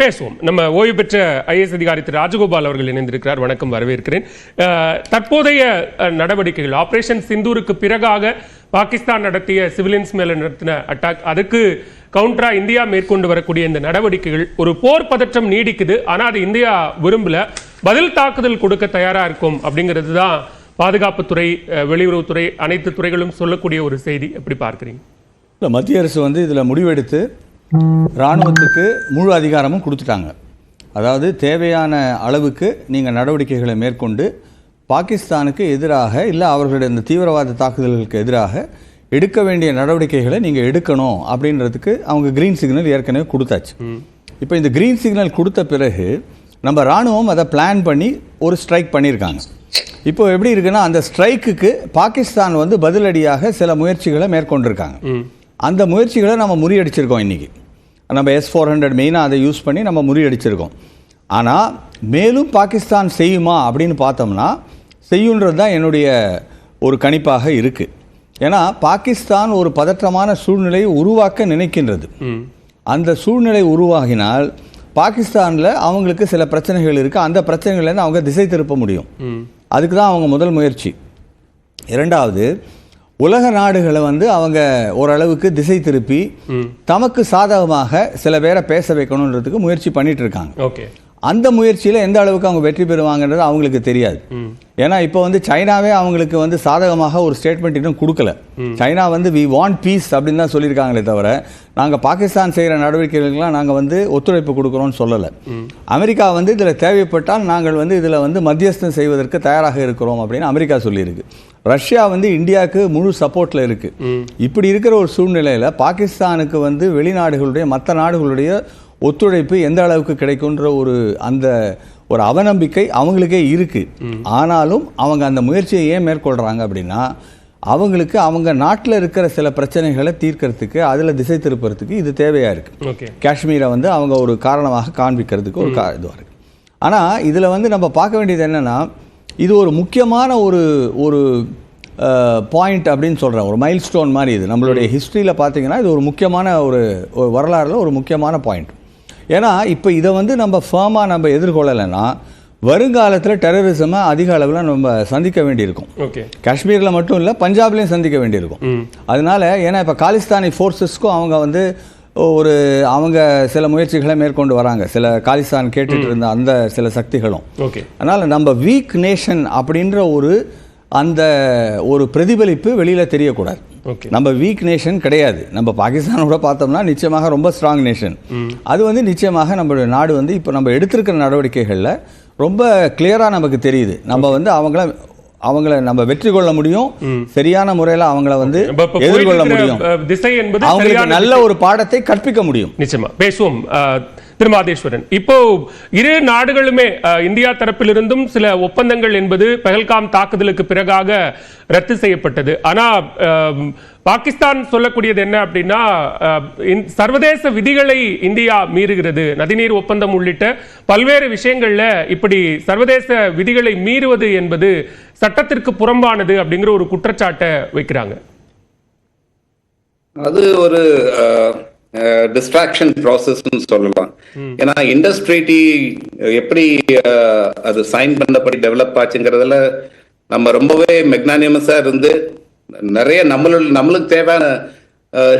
பேசுவோம். நம்ம ஓய்வு பெற்ற ஐஏஎஸ் அதிகாரி திரு ராஜகோபால் அவர்கள் இணைந்திருக்கிறார். வணக்கம் வரவேற்கிறேன். தற்போதைய நடவடிக்கைகள் ஆபரேஷன் சிந்தூருக்கு பிறகாக பாகிஸ்தான் நடத்திய சிவிலியன்ஸ் மேல நடத்தின அட்டாக் அதுக்கு கவுண்டரா இந்தியா மேற்கொண்டு வரக்கூடிய இந்த நடவடிக்கைகள் ஒரு போர் பதற்றம் நீடிக்குது. ஆனா அது இந்தியா விரும்பல. பதில் தாக்குதல் கொடுக்க தயாரா இருக்கும் அப்படிங்கிறது தான் பாதுகாப்புத்துறை வெளியுறவுத்துறை அனைத்து துறைகளும் சொல்லக்கூடிய ஒரு செய்தி. எப்படி பார்க்குறீங்க? இல்லை மத்திய அரசு வந்து இதில் முடிவெடுத்து இராணுவத்துக்கு முழு அதிகாரமும் கொடுத்துட்டாங்க. அதாவது தேவையான அளவுக்கு நீங்கள் நடவடிக்கைகளை மேற்கொண்டு பாகிஸ்தானுக்கு எதிராக இல்லை அவர்களுடைய இந்த தீவிரவாத தாக்குதல்களுக்கு எதிராக எடுக்க வேண்டிய நடவடிக்கைகளை நீங்கள் எடுக்கணும் அப்படின்றதுக்கு அவங்க கிரீன் சிக்னல் ஏற்கனவே கொடுத்தாச்சு. இப்போ இந்த க்ரீன் சிக்னல் கொடுத்த பிறகு நம்ம இராணுவம் அதை பிளான் பண்ணி ஒரு ஸ்ட்ரைக் பண்ணியிருக்காங்க இப்போ எப்படி இருக்குன்னா அந்த ஸ்ட்ரைக்குக்கு பாகிஸ்தான் வந்து பதிலடியாக சில முயற்சிகளை மேற்கொண்டிருக்காங்க. அந்த முயற்சிகளை நம்ம முறியடிச்சிருக்கோம் இன்னைக்கு. நம்ம எஸ் ஃபோர் ஹண்ட்ரட் மெயினாக அதை யூஸ் பண்ணி நம்ம முறியடிச்சிருக்கோம். ஆனால் மேலும் பாகிஸ்தான் செய்யுமா அப்படின்னு பார்த்தோம்னா செய்யுன்றது தான் என்னுடைய ஒரு கணிப்பாக இருக்குது ஏன்னா பாகிஸ்தான் ஒரு பதற்றமான சூழ்நிலையை உருவாக்க நினைக்கின்றது. அந்த சூழ்நிலை உருவாகினால் பாகிஸ்தானில் அவங்களுக்கு சில பிரச்சனைகள் இருக்குது அந்த பிரச்சனைகள்லேருந்து அவங்க திசை திருப்ப முடியும். அதுக்கு தான் அவங்க முதல் முயற்சி. இரண்டாவது உலக நாடுகளை வந்து அவங்க ஓரளவுக்கு திசை திருப்பி தமக்கு சாதகமாக சில பேரை பேச வைக்கணுன்றதுக்கு முயற்சி பண்ணிட்டு இருக்காங்க ஓகே. அந்த முயற்சியில் எந்த அளவுக்கு அவங்க வெற்றி பெறுவாங்கன்றது அவங்களுக்கு தெரியாது. ஏன்னா இப்போ வந்து சைனாவே அவங்களுக்கு வந்து சாதகமாக ஒரு ஸ்டேட்மெண்ட் இன்னும் கொடுக்கல. சைனா வந்து வி வாண்ட் பீஸ் அப்படின்னு தான் சொல்லியிருக்காங்களே தவிர நாங்கள் பாகிஸ்தான் செய்கிற நடவடிக்கைகளுக்கெல்லாம் நாங்கள் வந்து ஒத்துழைப்பு கொடுக்குறோம்னு சொல்லலை. அமெரிக்கா வந்து இதில் தேவைப்பட்டால் நாங்கள் வந்து இதில் வந்து மத்தியஸ்தம் செய்வதற்கு தயாராக இருக்கிறோம் அப்படின்னு அமெரிக்கா சொல்லியிருக்கு. ரஷ்யா வந்து இந்தியாவுக்கு முழு சப்போர்ட்டில் இருக்குது இப்படி இருக்கிற ஒரு சூழ்நிலையில் பாகிஸ்தானுக்கு வந்து வெளிநாடுகளுடைய மற்ற நாடுகளுடைய ஒத்துழைப்பு எந்த அளவுக்கு கிடைக்குன்ற ஒரு அந்த ஒரு அவநம்பிக்கை அவங்களுக்கே இருக்கு. ஆனாலும் அவங்க அந்த முயற்சியை ஏன் மேற்கொள்றாங்க அப்படின்னா அவங்களுக்கு அவங்க நாட்டில் இருக்கிற சில பிரச்சனைகளை தீர்க்கறதுக்கு அதில் திசை திருப்புறதுக்கு இது தேவையாக இருக்கு. ஓகே. காஷ்மீரை வந்து அவங்க ஒரு காரணமாக காண்பிக்கிறதுக்கு ஒரு கா இதுவாக இருக்கு. ஆனால் இதில் வந்து நம்ம பார்க்க வேண்டியது என்னென்னா இது ஒரு முக்கியமான ஒரு ஒரு பாயிண்ட் அப்படின்னு சொல்கிறேன் ஒரு மைல் ஸ்டோன் மாதிரி இது. நம்மளுடைய ஹிஸ்ட்ரியில் பார்த்தீங்கன்னா இது ஒரு முக்கியமான ஒரு வரலாறுல ஒரு முக்கியமான பாயிண்ட் ஏன்னா இப்போ இதை வந்து நம்ம ஃபேமாக நம்ம எதிர்கொள்ளலைன்னா வருங்காலத்தில் டெரரிசமை அதிக அளவில் நம்ம சந்திக்க வேண்டியிருக்கும். ஓகே. காஷ்மீரில் மட்டும் இல்லை பஞ்சாப்லேயும் சந்திக்க வேண்டியிருக்கும். அதனால ஏன்னா இப்போ காலிஸ்தானி ஃபோர்ஸஸ்க்கும் அவங்க வந்து ஒரு அவங்க சில முயற்சிகளை மேற்கொண்டு வராங்க. சில காலிஸ்தான் கேட்டுட்டு இருந்த அந்த சில சக்திகளும். ஓகே. அதனால் நம்ம வீக் நேஷன் அப்படின்ற ஒரு அந்த ஒரு பிரதிபலிப்பு வெளியில் தெரியக்கூடாது. நம்ம வீக் நேஷன் கிடையாது. நம்ம பாகிஸ்தானோட பார்த்தோம்னா நிச்சயமாக ரொம்ப ஸ்ட்ராங் நேஷன் அது வந்து நிச்சயமாக நம்மளுடைய நாடு வந்து இப்போ நம்ம எடுத்திருக்கிற நடவடிக்கைகளில் ரொம்ப கிளியராக நமக்கு தெரியுது. நம்ம வந்து அவங்கள அவங்கள நம்ம வெற்றி கொள்ள முடியும். சரியான முறையில் அவங்கள வந்து எதிர்கொள்ள முடியும். திசை என்பது அவங்களுக்கு நல்ல ஒரு பாடத்தை கற்பிக்க முடியும். நிச்சயமா. பேசுவோம். திருமாதேஸ்வரன். திரு மாதேஸ்வரன் இப்போ இரு நாடுகளுமே இந்தியா தரப்பிலிருந்தும் சில ஒப்பந்தங்கள் என்பது பெஹல்காம் தாக்குதலுக்கு பிறகாக ரத்து செய்யப்பட்டது. ஆனா பாகிஸ்தான் சொல்லக்கூடியது என்ன அப்படின்னா சர்வதேச விதிகளை இந்தியா மீறுகிறது. நதிநீர் ஒப்பந்தம் உள்ளிட்ட பல்வேறு விஷயங்கள்ல இப்படி சர்வதேச விதிகளை மீறுவது என்பது சட்டத்திற்கு புறம்பானது அப்படிங்கிற ஒரு குற்றச்சாட்டை வைக்கிறாங்க. அது ஒரு டிஸ்ட்ராக்ஷன் ப்ராசஸ்னு சொல்லலாம். ஏன்னா இண்டஸ்ட்ரிட்டி எப்படி அது சைன் பண்ணபடி டெவலப் ஆச்சுங்கிறதுல நம்ம ரொம்பவே மெக்னானிமஸா இருந்து நிறைய நம்மளு நம்மளுக்கு தேவையான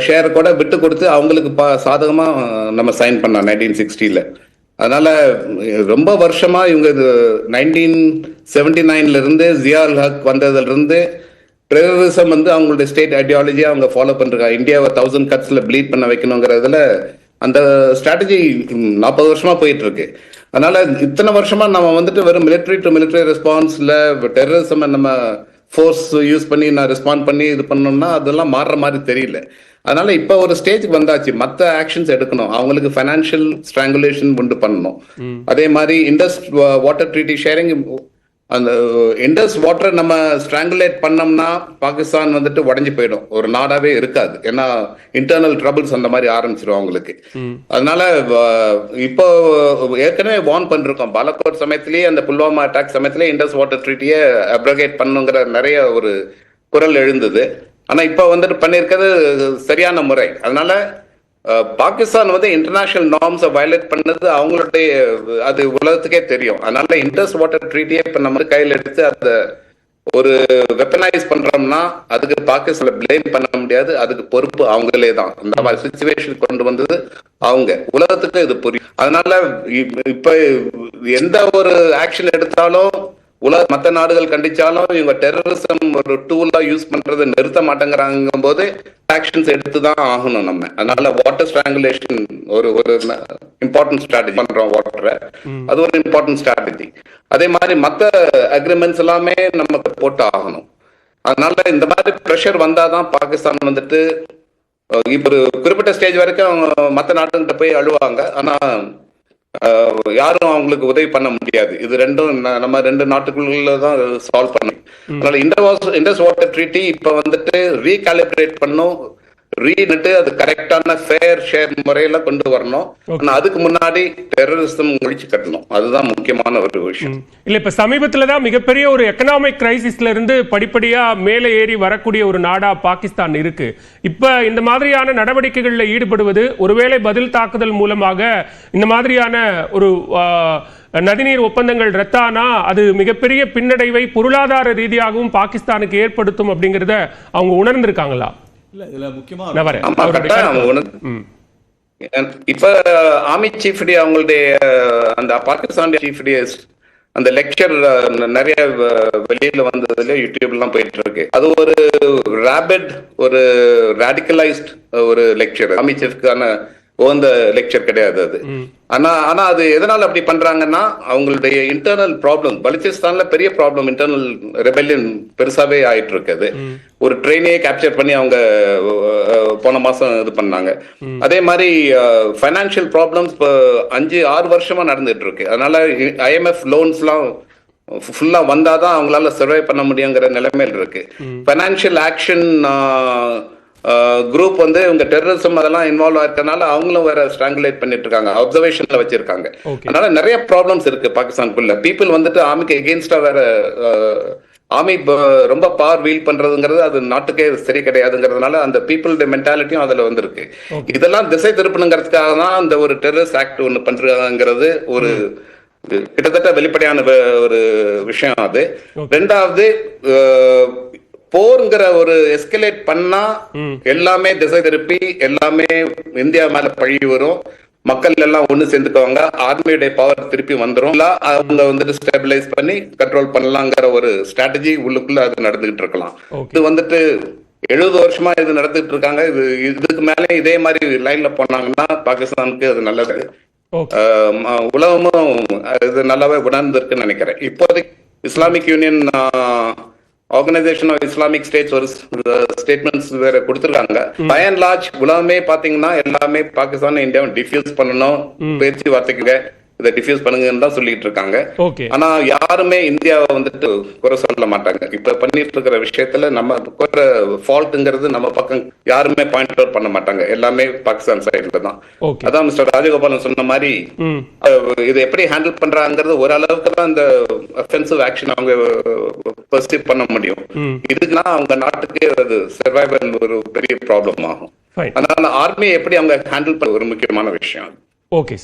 ஷேர் கூட விட்டு கொடுத்து அவங்களுக்கு பா சாதகமா அஹ், நம்ம சைன் பண்ணோம் நைன்டீன் சிக்ஸ்டியில் அதனால ரொம்ப வருஷமா இவங்க நைன்டீன் செவன்டி நைன்ல இருந்து ஜியால் ஹக் வந்ததுல இருந்து டெரரிசம் வந்து அவங்களுடைய ஸ்டேட் ஐடியாலஜியை அவங்க ஃபாலோ பண்றாங்க இந்தியாவை தௌசண்ட் கட்ஸ்ல ப்ளீட் பண்ண வைக்கணுங்கிறதுல அந்த ஸ்ட்ராட்டஜி நாற்பது வருஷமா போயிட்டு இருக்கு அதனால இத்தனை வருஷமா நம்ம வந்துட்டு வெறும் மிலிட்ரி டு மிலிட்ரி ரெஸ்பான்ஸ்ல டெரரிசம் நம்ம ஃபோர்ஸ் யூஸ் பண்ணி நான் ரெஸ்பாண்ட் பண்ணி இது பண்ணோம்னா அதெல்லாம் மாறுற மாதிரி தெரியல. அதனால இப்போ ஒரு ஸ்டேஜ்க்கு வந்தாச்சு. மற்ற ஆக்ஷன்ஸ் எடுக்கணும். அவங்களுக்கு ஃபைனான்சியல் ஸ்ட்ராங்குலேஷன் உண்டு பண்ணணும். அதே மாதிரி இண்டஸ் வாட்டர் ட்ரீட்டி ஷேரிங் அந்த இண்டஸ் வாட்டரை நம்ம ஸ்ட்ராங்குலேட் பண்ணோம்னா பாகிஸ்தான் வந்துட்டு உடஞ்சி போயிடும். ஒரு நாடாவே இருக்காது. ஏன்னா இன்டர்னல் ட்ரபிள்ஸ் அந்த மாதிரி ஆரம்பிச்சிடும் அவங்களுக்கு. அதனால இப்போ ஏற்கனவே வார்ன் பண்ணிருக்கோம். பாலக்கோட் சமயத்திலேயே அந்த புல்வாமா அட்டாக் சமயத்திலேயே இண்டஸ் வாட்டர் ட்ரீட்டியை அப்ரகேட் பண்ணுங்கிற நிறைய ஒரு குரல் எழுந்தது. ஆனா இப்போ வந்துட்டு பண்ணியிருக்கிறது சரியான முறை. அதனால பாகிஸ்தான் வந்து இன்டர்நேஷனல் நார்ம்ஸை வயலேட் பண்ணது அவங்களுடைய அது உலகத்துக்கே தெரியும். அதனால இண்டஸ் வாட்டர் ட்ரீட்டியே இப்போ நம்ம கையில் எடுத்து அதை ஒரு வெப்பனைஸ் பண்றோம்னா அதுக்கு பாகிஸ்தான்ல பிளேம் பண்ண முடியாது. அதுக்கு பொறுப்பு அவங்களே தான். அந்த மாதிரி சுச்சுவேஷன் கொண்டு வந்தது அவங்க. உலகத்துக்கு இது புரியும். அதனால இப்ப எந்த ஒரு ஆக்ஷன் எடுத்தாலும் உலக மத்த நாடுகள் கண்டிச்சாலும் இவங்க டெரரிசம் ஒரு டூலா யூஸ் பண்றதை நிறுத்த மாட்டேங்கிறாங்க போது ஆக்ஷன்ஸ் எடுத்து தான் ஆகணும் நம்ம. அதனால வாட்டர் ஸ்ட்ராங்குலேஷன் ஒரு ஒரு இம்பார்ட்டன்ட் ஸ்ட்ராட்டஜி பண்றோம் வாட்டரை அது ஒரு இம்பார்ட்டன்ட் ஸ்ட்ராட்டஜி அதே மாதிரி மத்த அக்ரிமெண்ட்ஸ் எல்லாமே நமக்கு போட்டு ஆகணும். அதனால இந்த மாதிரி ப்ரெஷர் வந்தாதான் பாகிஸ்தான் வந்துட்டு இப்ப ஒரு குறிப்பிட்ட ஸ்டேஜ் வரைக்கும் அவங்க மத்த நாட்டுகிட்ட போய் அழுவாங்க. ஆனா யாரும் அவங்களுக்கு உதவி பண்ண முடியாது. இது ரெண்டும் நம்ம ரெண்டு நாட்டுக்குள்ள தான் சால்வ் பண்ணணும் அதனால இண்டஸ் வாட்டர் ட்ரீட்டி இப்ப வந்துட்டு ரீகாலிபிரேட் பண்ணும். ரீநட்டு அது கரெக்டான ஃபேர் ஷேர் முறையில கொண்டு வரணும். ஆனா அதுக்கு முன்னாடி டெரரிசம் ஒழிச்சு கட்டணும். அதுதான் முக்கியமான ஒரு விஷயம். இல்ல இப்ப சமீபத்துல தான் மிகப்பெரிய ஒரு எக்கனாமிக் கிரைசிஸ்ல இருந்து படிப்படியா மேலே ஏறி வரக்கூடிய ஒரு நாடா பாகிஸ்தான் இருக்கு. இப்ப இந்த மாதிரியான நடவடிக்கைகள்ல ஈடுபடுவது ஒருவேளை பதில் தாக்குதல் மூலமாக இந்த மாதிரியான ஒரு நதிநீர் ஒப்பந்தங்கள் ரத்தானா அது மிகப்பெரிய பின்னடைவை பொருளாதார ரீதியாகவும் பாகிஸ்தானுக்கு ஏற்படுத்தும் அப்படிங்கறத அவங்க உணர்ந்திருக்காங்களா? இல்ல இதுல முக்கியமா இப்ப ஆர்மி சீஃப் டி அவங்களுடைய அந்த பாகிஸ்தான் சீஃப் டி அந்த லெக்சர் நிறைய வெளியில வந்ததுல யூடியூப்லாம் போயிட்டு இருக்கு அது ஒரு ரேபிட் ஒரு ரேடிக்கலைஸ்ட் ஒரு லெக்சர் ஆர்மி சீஃப்க்கான உகந்த லெக்சர் கிடையாது அது. ஆனா ஆனா அது எதனால அப்படி பண்றாங்கன்னா அவங்களுடைய இன்டர்னல் ப்ராப்ளம் பலுச்சிஸ்தான்ல பெரிய ப்ராப்ளம் இன்டர்னல் ரெபெல்லியன் பெருசாவே ஆயிட்டு இருக்கு அது ஒரு ட்ரெயினையே கேப்சர் பண்ணி அவங்க போன மாசம் இது பண்ணாங்க. அதே மாதிரி ஃபைனான்சியல் ப்ராப்ளம்ஸ் இப்போ அஞ்சு ஆறு வருஷமா நடந்துட்டு இருக்கு அதனால ஐஎம்எஃப் லோன்ஸ்லாம் ஃபுல்லா வந்தாதான் அவங்களால சர்வை பண்ண முடியுங்கிற நிலைமையில் இருக்கு. ஃபைனான்சியல் ஆக்ஷன் குரூப் வந்து இவங்க டெரரிசம் அதெல்லாம் இன்வால்வ் ஆயிருக்கனால அவங்களும் வேற ஸ்ட்ராங்குலேட் பண்ணிட்டு இருக்காங்க. அப்சர்வேஷன்ல வச்சிருக்காங்க. அதனால நிறைய ப்ராப்ளம்ஸ் இருக்கு பாகிஸ்தானுக்குள்ள. பீப்புள் வந்துட்டு ஆர்மிக்கு எகெயின்ஸ்டா வேற ஆர்மி ரொம்ப பவர் வீல் பண்றதுங்கிறது அது நாட்டுக்கே சரி கிடையாதுங்கிறதுனால அந்த பீப்புளுடைய மென்டாலிட்டியும் அதுல வந்திருக்கு. இதெல்லாம் திசை திருப்பணுங்கிறதுக்காக தான் அந்த ஒரு டெரரிஸ்ட் ஆக்ட் ஒன்னு பண்றாங்கிறது ஒரு கிட்டத்தட்ட வெளிப்படையான ஒரு விஷயம் அது. ரெண்டாவது போருங்கிற ஒரு எஸ்கலேட் பண்ணா எல்லாமே திசை திருப்பி எல்லாமே இந்தியா மேல பழி வரும். மக்கள் எல்லாம் ஒண்ணு சேர்ந்துக்குவாங்க. ஆர்மியுடைய பவர் திருப்பி வந்துரும். அவங்க வந்துட்டு ஸ்டெபிலைஸ் பண்ணி கண்ட்ரோல் பண்ணலாங்கிற ஒரு ஸ்ட்ராட்டஜி உள்ளுக்குள்ள அது நடந்துகிட்டு இருக்கலாம். இது வந்துட்டு எழுபது வருஷமா இது நடந்துட்டு இருக்காங்க. இது இதுக்கு மேலே இதே மாதிரி லைன்ல போனாங்கன்னா பாகிஸ்தானுக்கு அது நல்லது. உலகமும் இது நல்லாவே உணர்ந்திருக்குன்னு நினைக்கிறேன். இப்போதைக்கு Islamic union organisation of Islamic states ஒரு ஸ்டேட்மெண்ட்ஸ் வேற கொடுத்திருக்காங்க. பை அண்ட் லார்ஜ் உலகமே பாத்தீங்கன்னா எல்லாமே பாகிஸ்தான் இந்தியாவும் டிஃப்யூஸ் பண்ணணும். பேச்சுவார்த்தைக்கு இதை டிஃப்யூஸ் பண்ணுங்கன்னு தான் சொல்லிட்டு இருக்காங்க. ஆனா யாருமே இந்தியாவை வந்துட்டு குறை சொல்ல மாட்டாங்க. இப்ப பண்ணிட்டு இருக்கிற விஷயத்துல நம்ம குறை ஃபால்ட்டுங்கிறது நம்ம பக்கம் யாருமே பாயிண்ட் அவுட் பண்ண மாட்டாங்க. எல்லாமே பாகிஸ்தான் சைடுல தான். அதான் மிஸ்டர் ராஜகோபாலன் சொன்ன மாதிரி இதை எப்படி ஹேண்டில் பண்றாங்கிறது ஓரளவுக்கு தான் இந்த அஃபென்சிவ் ஆக்ஷன் அவங்க பர்சீவ் பண்ண முடியும். இதுக்குன்னா அவங்க நாட்டுக்கு அது சர்வைவல் ஒரு பெரிய ப்ராப்ளம் ஆகும். அதனால ஆர்மி எப்படி அவங்க ஹேண்டில் பண்ண ஒரு முக்கியமான விஷயம். ஓகே